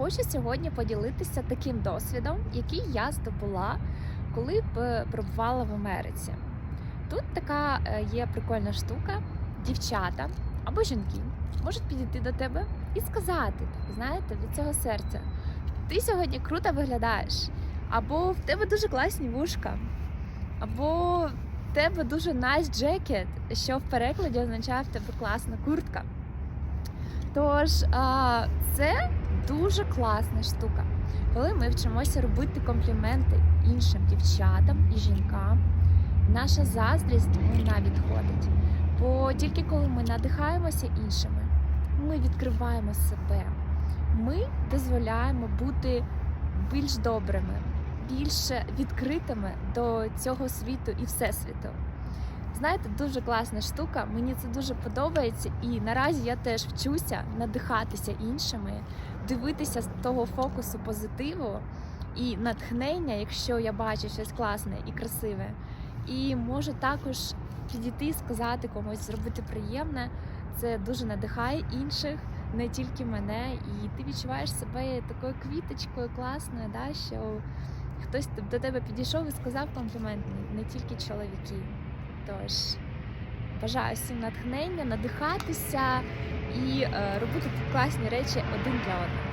хочу сьогодні поділитися таким досвідом, який я здобула, коли б перебувала в Америці. Тут така е, є прикольна штука: дівчата або жінки можуть підійти до тебе і сказати, знаєте, від цього серця: ти сьогодні круто виглядаєш, або в тебе дуже класні вушка, або в тебе дуже nice jacket, що в перекладі означає в тебе класна куртка. Тож це дуже класна штука, коли ми вчимося робити компліменти іншим дівчатам і жінкам. Наша заздрість вона відходить. Бо тільки коли ми надихаємося іншими, ми відкриваємо себе, ми дозволяємо бути більш добрими, більш відкритими до цього світу і всесвіту. Знаєте, дуже класна штука. Мені це дуже подобається, і наразі я теж вчуся надихатися іншими, дивитися з того фокусу позитиву і натхнення, якщо я бачу щось класне і красиве. І можу також підійти сказати комусь, зробити приємне. Це дуже надихає інших, не тільки мене. І ти відчуваєш себе такою квіточкою класною, да, що хтось до тебе підійшов і сказав комплімент, не тільки чоловіки. Тож бажаю всім натхнення, надихатися і е, робити класні речі один для одного.